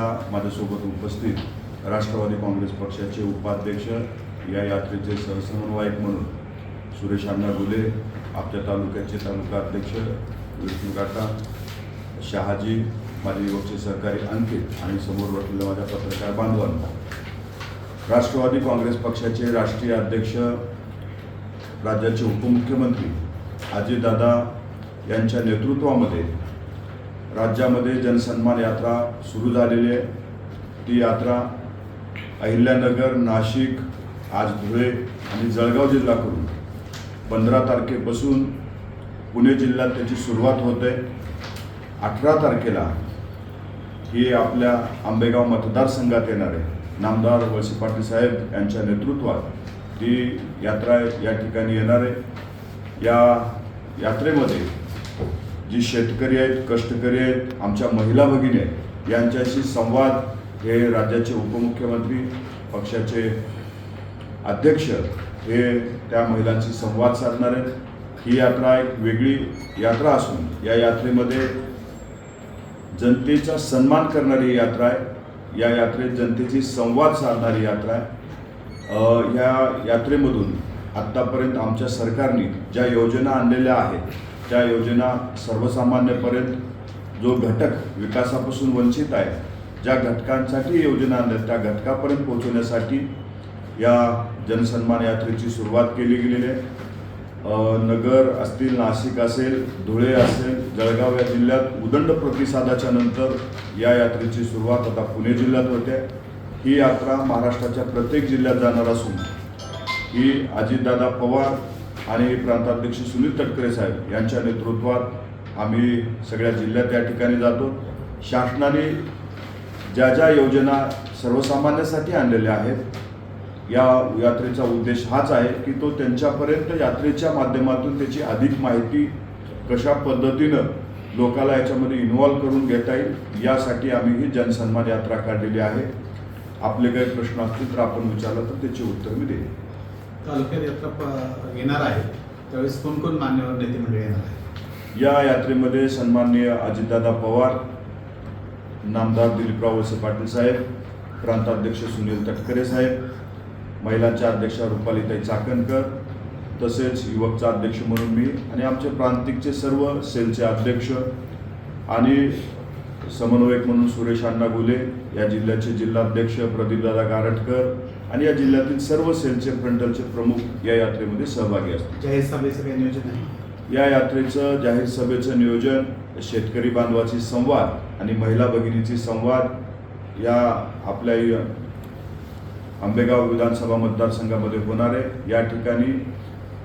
यात्रेला माझ्यासोबत उपस्थित राष्ट्रवादी काँग्रेस पक्षाचे उपाध्यक्ष या यात्रेचे सहसमन्वयक म्हणून सुरेश अण्णा गुले आपल्या तालुक्याचे तालुका अध्यक्ष विष्णू काका शहाजी माझे युवकचे सहकारी अंकित आणि समोर बसलेल्या माझ्या पत्रकार बांधवांना. राष्ट्रवादी काँग्रेस पक्षाचे राष्ट्रीय अध्यक्ष राज्याचे उपमुख्यमंत्री अजितदादा यांच्या नेतृत्वामध्ये राज्यामध्ये जनसन्मान यात्रा सुरू झालेली आहे. ती यात्रा अहिल्यानगर नाशिक आज धुळे आणि जळगाव जिल्हा करून पंधरा तारखेपासून पुणे जिल्ह्यात त्याची सुरुवात होते अठरा तारखेला ही आपल्या आंबेगाव मतदारसंघात येणार आहे. नामदार वळसे पाटील साहेब यांच्या नेतृत्वात ती यात्रा या ठिकाणी येणार आहे. या यात्रेमध्ये जी शेतकरी आहेत कष्टकरी आहेत आमच्या महिला भगिनी आहेत यांच्याशी संवाद हे राज्याचे उपमुख्यमंत्री पक्षाचे अध्यक्ष हे त्या महिलांशी संवाद साधणार आहेत. ही यात्रा एक वेगळी यात्रा असून या यात्रेमध्ये जनतेचा सन्मान करणारी यात्रा आहे. या यात्रेत जनतेची संवाद साधणारी यात्रा आहे. ह्या या यात्रेमधून आत्तापर्यंत आमच्या सरकारने ज्या योजना आणलेल्या आहेत त्या योजना सर्वसामान्यपर्यंत जो घटक विकासापासून वंचित आहे ज्या घटकांसाठी योजना आणल्या त्या घटकापर्यंत पोहोचवण्यासाठी या जनसन्मान यात्रेची सुरुवात केली गेलेली आहे. नगर असतील नाशिक असेल धुळे असेल जळगाव या जिल्ह्यात उदंड प्रतिसादाच्या नंतर या यात्रेची सुरुवात आता पुणे जिल्ह्यात होते. ही यात्रा महाराष्ट्राच्या प्रत्येक जिल्ह्यात जाणार असून ही अजितदादा पवार आणि प्रांताध्यक्ष सुनील तटकरे साहेब यांच्या नेतृत्वात आम्ही सगळ्या जिल्ह्यात या ठिकाणी जातो. शासनाने ज्या ज्या योजना सर्वसामान्यासाठी आणलेल्या आहेत या यात्रेचा उद्देश हाच आहे की तो त्यांच्यापर्यंत यात्रेच्या माध्यमातून त्याची अधिक माहिती कशा पद्धतीनं लोकाला याच्यामध्ये इन्व्हॉल्व करून घेता येईल यासाठी आम्ही ही जनसन्मान यात्रा काढलेली आहे. आपले काही प्रश्न असतील तर आपण विचारलं तर त्याची उत्तर मी देईन. तालुक्यात यात्रा येणार आहे. त्यावेळेस कोणकोण मान्यवर नेते मंडळी येणार आहे या यात्रेमध्ये सन्माननीय अजितदादा पवार नामदार दिलीपराव वळसे पाटील साहेब प्रांताध्यक्ष सुनील तटकरे साहेब महिलांच्या अध्यक्षा रुपालीताई चाकणकर तसेच युवकचा अध्यक्ष म्हणून मी आणि आमचे प्रांतिकचे सर्व सेलचे अध्यक्ष आणि समन्वयक म्हणून सुरेश अण्णा गुले या जिल्ह्याचे जिल्हाध्यक्ष प्रदीपदादा गारटकर आणि या जिल्ह्यातील सर्व सेलचे फ्रंटलचे प्रमुख या यात्रेमध्ये सहभागी असतील जाहीर सभेचं काही नियोजन आहे? या यात्रेचं जाहीर सभेचं नियोजन शेतकरी बांधवाची संवाद आणि महिला भगिनीची संवाद या आपल्या आंबेगाव विधानसभा मतदारसंघामध्ये होणार आहे. या ठिकाणी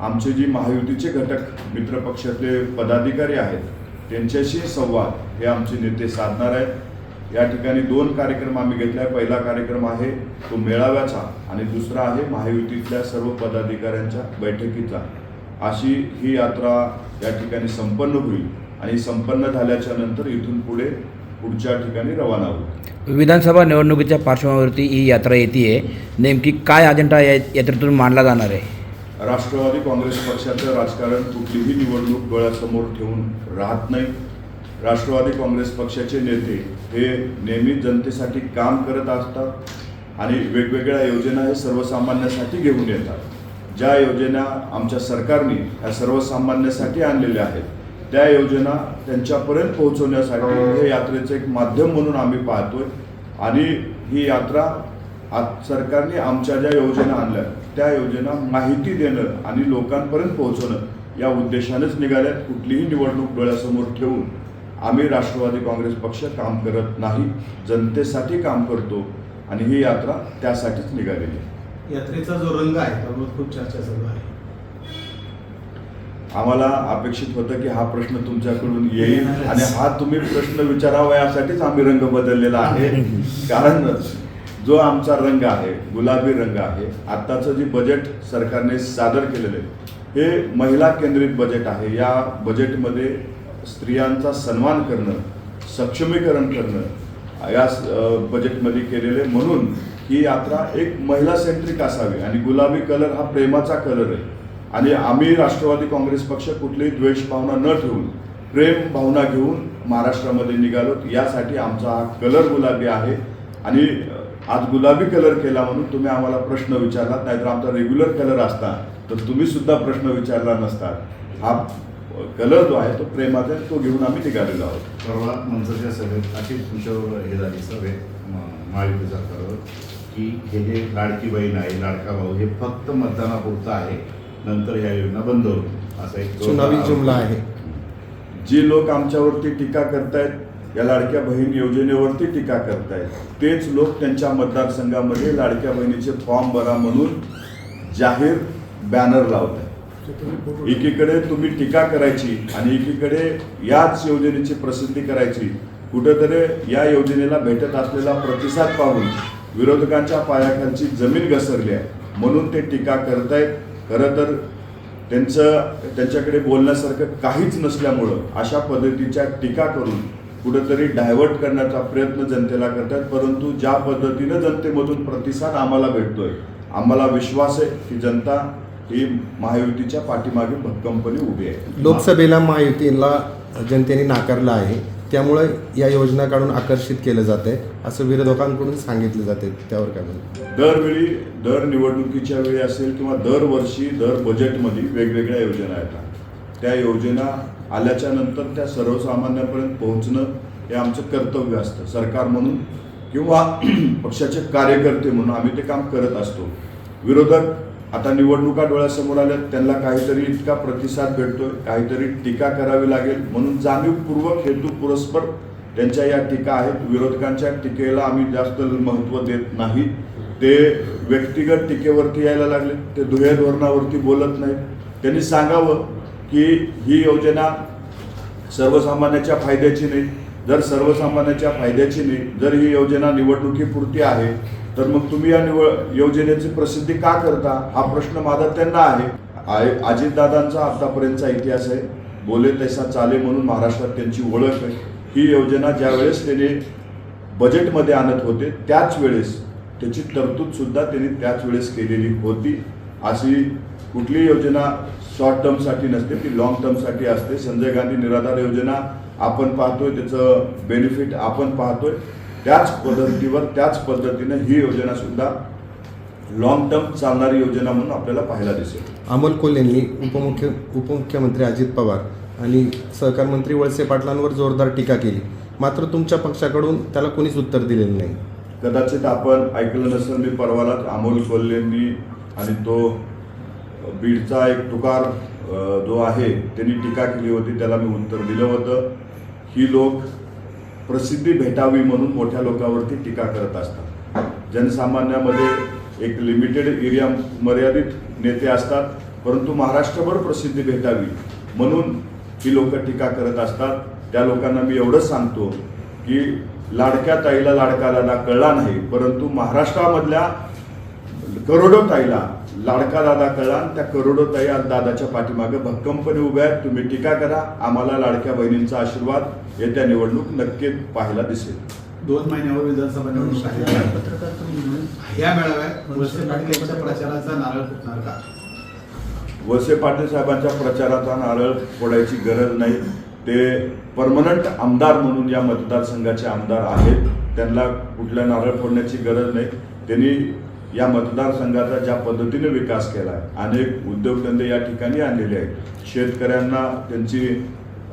आमचे जी महायुतीचे घटक मित्रपक्षातले पदाधिकारी आहेत त्यांच्याशी संवाद हे आमचे नेते साधणार आहेत. या ठिकाणी दोन कार्यक्रम आम्ही घेतले आहे पहिला कार्यक्रम आहे तो मेळाव्याचा आणि दुसरा आहे महायुतीतल्या सर्व पदाधिकाऱ्यांच्या बैठकीचा. अशी ही यात्रा या ठिकाणी संपन्न होईल आणि संपन्न झाल्याच्यानंतर इथून पुढे पुढच्या ठिकाणी रवाना होईल. विधानसभा निवडणुकीच्या पार्श्वभूमीवरती ही यात्रा येते नेमकी काय अजेंडा या यात्रेतून मांडला जाणार आहे? राष्ट्रवादी काँग्रेस पक्षाचं राजकारण कुठलीही निवडणूक डोळ्यासमोर ठेवून राहत नाही. राष्ट्रवादी काँग्रेस पक्षाचे नेते हे नेहमी जनतेसाठी काम करत असतात आणि वेगवेगळ्या योजना हे सर्वसामान्यासाठी घेऊन येतात. ज्या योजना आमच्या सरकारने ह्या सर्वसामान्यांसाठी आणलेल्या आहेत त्या योजना त्यांच्यापर्यंत पोहोचवण्यासाठी हे यात्रेचं एक माध्यम म्हणून आम्ही पाहतोय. आणि ही यात्रा आज सरकारने आमच्या ज्या योजना आणल्या त्या योजना माहिती देणं आणि लोकांपर्यंत पोहोचवणं या उद्देशानेच निघाल्यात. कुठलीही निवडणूक डोळ्यासमोर ठेवून आम्ही राष्ट्रवादी काँग्रेस पक्ष काम करत नाही जनतेसाठी काम करतो आणि ही यात्रा त्यासाठीच निघालेली आहे. यात्रेचा जो रंग आहे त्याबाबत खूप चर्चा चालू आहे. आम्हाला अपेक्षित होतं की हा प्रश्न तुमच्याकडून येईल आणि हा तुम्ही प्रश्न विचारावा यासाठीच आम्ही रंग बदललेला आहे. कारण जो आमचा रंग आहे गुलाबी रंग आहे आत्ताचं जे बजेट सरकारने सादर केलेलं आहे हे महिला केंद्रित बजेट आहे. या बजेटमध्ये स्त्रियांचा सन्मान करणं सक्षमीकरण करणं या बजेटमध्ये केलेले म्हणून ही यात्रा एक महिला सेंट्रिक असावी. आणि गुलाबी कलर हा प्रेमाचा कलर आहे. आणि आम्ही राष्ट्रवादी काँग्रेस पक्ष कुठलीही द्वेष भावना न ठेवून प्रेम भावना घेऊन महाराष्ट्रामध्ये निघालो. यासाठी आमचा हा कलर गुलाबी आहे. आणि आज गुलाबी कलर केला म्हणून तुम्ही आम्हाला प्रश्न विचारलात. नाहीतर आमचा रेग्युलर कलर असता. तर तुम्ही सुद्धा प्रश्न विचारला नसतात हा कलर जो आहे तो प्रेमाचा आहे, तो घेऊन आम्ही निघालेलो आहोत. परवा मनसेच्या सभेत अशी तुमच्यावर हे झाली सभेत महायुती सरकारवर की हे जे लाडकी बहीण आहे लाडका भाऊ हे फक्त मतदानापुरतं आहे. नंतर ह्या योजना बंद होतील असा एक चुनावी जुमला आहे. जी लोक आमच्यावरती टीका करतायत या लाडक्या बहीण योजनेवरती टीका करतायत तेच लोक त्यांच्या मतदारसंघामध्ये लाडक्या बहिणीचे फॉर्म भरा म्हणून जाहीर बॅनर लावत आहेत एकीकडे तुम्ही टीका करायची आणि एकीकडे याच योजनेची प्रसिद्धी करायची. कुठेतरी या योजनेला भेटत असलेला प्रतिसाद पाहून विरोधकांच्या पायाखालची जमीन घसरली आहे. म्हणून ते टीका करतायत. खरं तर त्यांचं त्यांच्याकडे बोलण्यासारखं काहीच नसल्यामुळं अशा पद्धतीच्या टीका करून कुठंतरी डायव्हर्ट करण्याचा प्रयत्न जनतेला करतात. परंतु ज्या पद्धतीनं जनतेमधून प्रतिसाद आम्हाला भेटतोय आम्हाला विश्वास आहे की जनता ही महायुतीच्या पाठीमागे भक्कमपणे उभी आहे. लोकसभेला महायुतीला जनतेने नाकारलं आहे. त्यामुळे या योजना काढून आकर्षित केलं जात आहे असं विरोधकांकडून सांगितलं जाते त्यावर काय म्हणतो दरवेळी दर निवडणुकीच्या वेळी असेल किंवा दरवर्षी दर बजेटमध्ये वेगवेगळ्या योजना येतात. त्या योजना आल्याच्यानंतर त्या सर्वसामान्यांपर्यंत पोहोचणं हे आमचं कर्तव्य असतं. सरकार म्हणून किंवा पक्षाचे कार्यकर्ते म्हणून आम्ही ते काम करत असतो. विरोधक आता निवडणुका डोळ्यासमोर आल्या त्यांना काहीतरी इतका प्रतिसाद भेटतोय काहीतरी टीका करावी लागेल. म्हणून जाणीवपूर्वक हेतू पुरस्पर त्यांच्या या टीका आहेत. विरोधकांच्या टीकेला आम्ही जास्त महत्त्व देत नाही. ते व्यक्तिगत टीकेवरती यायला लागले. ते दुहे धोरणावरती बोलत नाही त्यांनी सांगावं की ही योजना सर्वसामान्याच्या फायद्याची नाही. जर सर्वसामान्याच्या फायद्याची नाही जर ही योजना निवडणुकीपुरती आहे तर मग तुम्ही या निवड योजनेची प्रसिद्धी का करता? हा प्रश्न माझा त्यांना आहे. अजितदादांचा आतापर्यंतचा इतिहास आहे. बोले तसा चाले म्हणून महाराष्ट्रात त्यांची ओळख आहे. ही योजना ज्या वेळेस त्यांनी बजेटमध्ये आणत होते त्याच वेळेस त्याची तरतूदसुद्धा त्यांनी त्याच वेळेस केलेली होती. अशी कुठली योजना शॉर्ट टर्मसाठी नसते ती लॉंग टर्मसाठी असते. संजय गांधी निराधार योजना आपण पाहतोय त्याचं बेनिफिट आपण पाहतोय. त्याच पद्धतीवर त्याच पद्धतीने ही योजना सुद्धा लॉंग टर्म चालणारी योजना म्हणून आपल्याला पाहायला दिसेल. अमोल कोल्हेंनी उपमुख्य उपमुख्यमंत्री अजित पवार आणि सहकार मंत्री वळसे पाटलांवर जोरदार टीका केली. मात्र तुमच्या पक्षाकडून त्याला कोणीच उत्तर दिलेलं नाही. कदाचित आपण ऐकलं नसेल मी परवालाच अमोल कोल्हेंनी आणि तो बीडचा एक तुकार जो आहे त्यांनी टीका केली होती त्याला मी उत्तर दिलं होतं. ही लोक प्रसिद्धी भेटावी म्हणून मोठ्या लोकांवरती टीका करत असतात. जनसामान्यामध्ये एक लिमिटेड एरिया मर्यादित नेते असतात परंतु महाराष्ट्रभर प्रसिद्धी भेटावी म्हणून ही लोक टीका करत असतात. त्या लोकांना मी एवढंच सांगतो की लाडक्या ताईला लाडका दादा कळला नाही परंतु महाराष्ट्रामधल्या करोडो ताईला लाडका दादा कळला आणि त्या करोडो ताई आज दादाच्या पाठीमागे भक्कमपणे उभ्या आहेत. तुम्ही टीका करा आम्हाला लाडक्या बहिणींचा आशीर्वाद. येत्या निवडणूक नक्कीच पाहायला दिसेल. दोन महिन्यावर विधानसभा निवडणूक आहे. या मेळाव्यात वळसे पाटील यांच्या प्रचाराचा नारळ फुटणार का? वळसे पाटील साहेबांच्या प्रचाराचा नारळ फोडायची गरज नाही. ते परमनंट आमदार म्हणून या मतदारसंघाचे आमदार आहेत. त्यांना कुठल्या नारळ फोडण्याची गरज नाही. त्यांनी या मतदारसंघाचा ज्या पद्धतीने विकास केला आहे अनेक उद्योगधंदे या ठिकाणी आणलेले आहेत. शेतकऱ्यांना त्यांची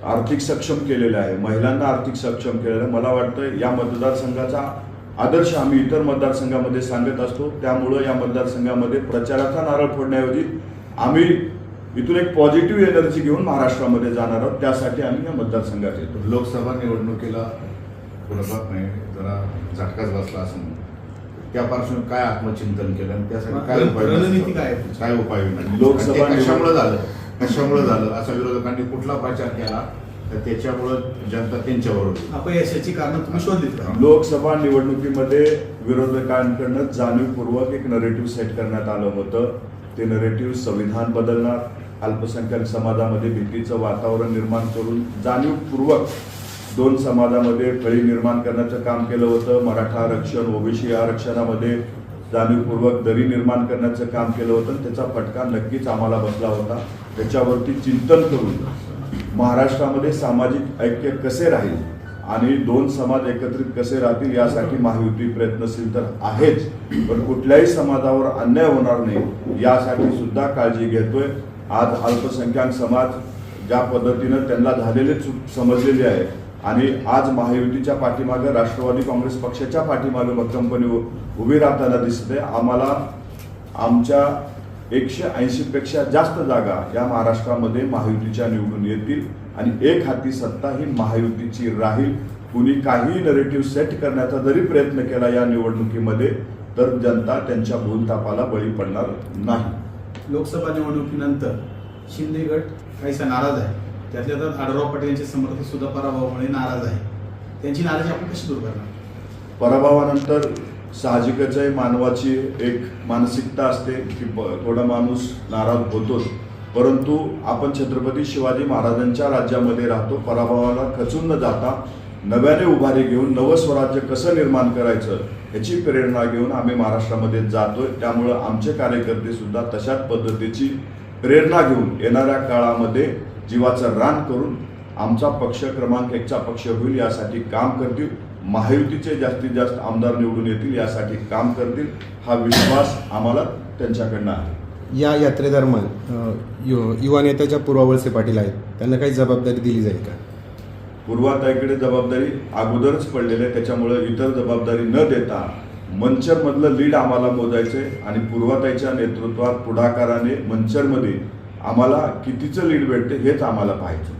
आर्थिक सक्षम केलेलं आहे. महिलांना आर्थिक सक्षम केलेलं आहे. मला वाटतं या मतदारसंघाचा आदर्श आम्ही इतर मतदारसंघामध्ये सांगत असतो. त्यामुळं या मतदारसंघामध्ये प्रचाराचा नारळ फोडण्याऐवजी आम्ही इथून एक पॉझिटिव्ह एनर्जी घेऊन महाराष्ट्रामध्ये जाणार आहोत. त्यासाठी आम्ही या मतदारसंघात येतो. लोकसभा निवडणुकीला नाही. जरा झटकाच बसला असं म्हणून. त्या पार्श्वभूमीवर काय आत्मचिंतन केलं आणि त्यासाठी काय उपाय रणनीती काय उपाययोजना लोकसभा झालं? कशामुळे झालं? असा विरोधकांनी कुठला प्रचार केला? तर त्याच्यामुळं जनता त्यांच्याबरोबर होती. अपयशाची कारणं तुम्ही शोधलीत का? लोकसभा निवडणुकीमध्ये विरोधकांकडनं जाणीवपूर्वक एक नरेटिव्ह सेट करण्यात आलं होतं. ते नरेटिव्ह संविधान बदलणार अल्पसंख्याक समाजामध्ये भीतीचं वातावरण निर्माण करून जाणीवपूर्वक दोन समाजामध्ये कळी निर्माण करण्याचं काम केलं होतं. मराठा आरक्षण ओबीसी आरक्षणामध्ये जाणीवपूर्वक दरी निर्माण करण्याचं काम केलं होतं. आणि त्याचा फटका नक्कीच आम्हाला बसला होता. त्याच्यावरती चिंतन करून महाराष्ट्रामध्ये सामाजिक ऐक्य कसे राहील आणि दोन समाज एकत्रित कसे राहतील यासाठी महायुती प्रयत्नशील तर आहेच पण कुठल्याही समाजावर अन्याय होणार नाही यासाठी सुद्धा काळजी घेतोय. आज अल्पसंख्याक समाज ज्या पद्धतीनं त्यांना झालेले चूक समजलेली आहे आणि आज महायुतीच्या पाठीमागे राष्ट्रवादी काँग्रेस पक्षाच्या पाठीमागे भक्कमपणे उभी राहताना दिसते आम्हाला आमच्या एकशे ऐंशी पेक्षा जास्त जागा या महाराष्ट्रामध्ये महायुतीच्या निवडून येतील आणि एक हाती सत्ता ही महायुतीची राहील. कुणी काही नरेटिव्ह सेट करण्याचा जरी प्रयत्न केला या निवडणुकीमध्ये तर जनता त्यांच्या भूलतापाला बळी पडणार नाही. लोकसभा निवडणुकीनंतर शिंदे गट काहीसा नाराज आहे. त्यातल्या त्यात आढळराव पाटील यांचे समर्थक सुद्धा पराभवामुळे नाराज आहे. त्यांची नाराजी आपण कशी दूर करणार? पराभवानंतर साहजिकच आहे मानवाची एक मानसिकता असते की ब- थोडा माणूस नाराज होतोच. परंतु आपण छत्रपती शिवाजी महाराजांच्या राज्यामध्ये राहतो पराभवाला खचून न जाता नव्याने उभारी घेऊन नवं स्वराज्य कसं निर्माण करायचं ह्याची प्रेरणा घेऊन आम्ही महाराष्ट्रामध्ये जातोय. त्यामुळं आमचे कार्यकर्ते सुद्धा तशाच पद्धतीची प्रेरणा घेऊन येणाऱ्या काळामध्ये जीवाचं रान करून आमचा पक्ष क्रमांक एकचा पक्ष होईल यासाठी काम करतील. महायुतीचे जास्तीत जास्त आमदार निवडून येतील यासाठी काम करतील हा विश्वास आम्हाला त्यांच्याकडनं आहे. या यात्रेदरम्यान यु- युवा नेत्याच्या पूर्वा वळसे पाटील आहेत. त्यांना काही जबाबदारी दिली जाईल का? पूर्वाताईकडे जबाबदारी अगोदरच पडलेली आहे. त्याच्यामुळे इतर जबाबदारी न देता मंचरमधलं लीड आम्हाला मोजायचंय आणि पूर्वाताईच्या नेतृत्वात पुढाकाराने मंचरमध्ये आम्हाला कितीचं लीड भेटते हेच आम्हाला पाहायचं.